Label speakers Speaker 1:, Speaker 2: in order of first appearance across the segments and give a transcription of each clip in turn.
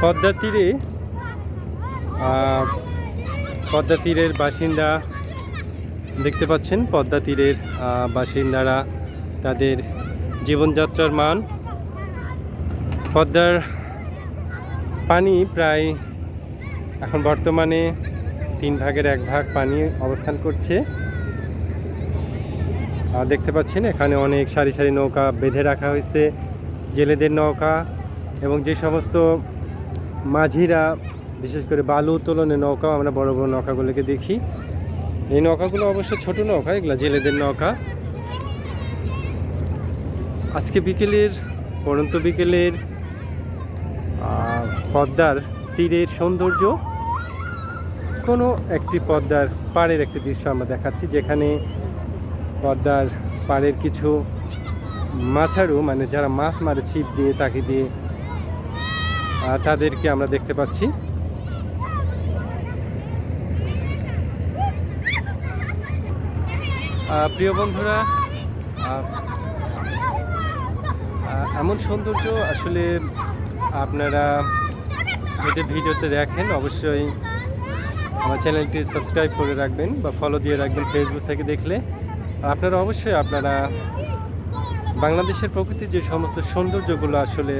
Speaker 1: পদ্মা তীরে পদ্মা তীরের বাসিন্দা দেখতে পাচ্ছেন পদ্মা তীরের বাসিন্দারা তাদের জীবনযাত্রার মান। পদ্মার পানি প্রায় এখন বর্তমানে তিন ভাগের এক ভাগ পানি অবস্থান করছে। আর দেখতে পাচ্ছেন, এখানে অনেক সারি সারি নৌকা বেঁধে রাখা হয়েছে, জেলেদের নৌকা এবং যে সমস্ত মাঝিরা, বিশেষ করে বালু উত্তোলনের নৌকা, আমরা বড় বড় নৌকাগুলোকে দেখি। এই নৌকাগুলো অবশ্য ছোট নৌকা, এগুলো জেলেদের নৌকা। আজকে বিকেলের, পরন্ত বিকেলের পদ্মার তীরের সৌন্দর্য, কোনো একটি পদ্মার পাড়ের একটি দৃশ্য আমরা দেখাচ্ছি, যেখানে পদ্মার পাড়ের কিছু মাছারু মানে যারা মাছ মারে, ছিপ দিয়ে, তাকে দিয়ে তাদেরকে আমরা দেখতে পাচ্ছি। প্রিয় বন্ধুরা এমন সৌন্দর্য আসলে আপনারা যদি ভিডিওতে দেখেন, অবশ্যই আমার চ্যানেলটি সাবস্ক্রাইব করে রাখবেন বা ফলো দিয়ে রাখবেন ফেসবুক থেকে দেখলে। আপনারা অবশ্যই আপনারা বাংলাদেশের প্রকৃতির যে সমস্ত সৌন্দর্যগুলো আসলে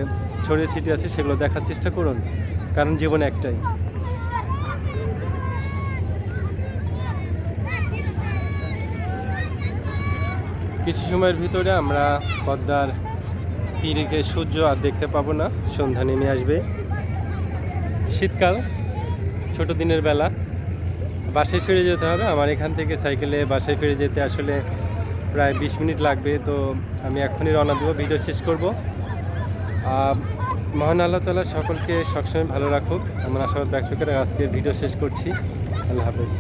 Speaker 1: ছড়িয়ে ছিটিয়ে আছে, সেগুলো দেখার চেষ্টা করুন, কারণ জীবন একটাই। কিছু সময়ের ভিতরে আমরা পদ্মার তীরে সূর্য আর দেখতে পাবো না, সন্ধ্যা নেমে আসবে। শীতকাল, ছোট দিনের বেলা। বাসায় ফিরে যেতে হবে, আমার এখান থেকে সাইকেলে বাসায় ফিরে যেতে আসলে প্রায় বিশ মিনিট লাগবে, তো আমি এখনই রওনা দেবো, ভিডিও শেষ করব। মহান আল্লাহ তালা সকলকে সবসময় ভালো রাখুক, এমন আশাবাদ ব্যক্ত করে আজকের ভিডিও শেষ করছি। আল্লাহ হাফেজ।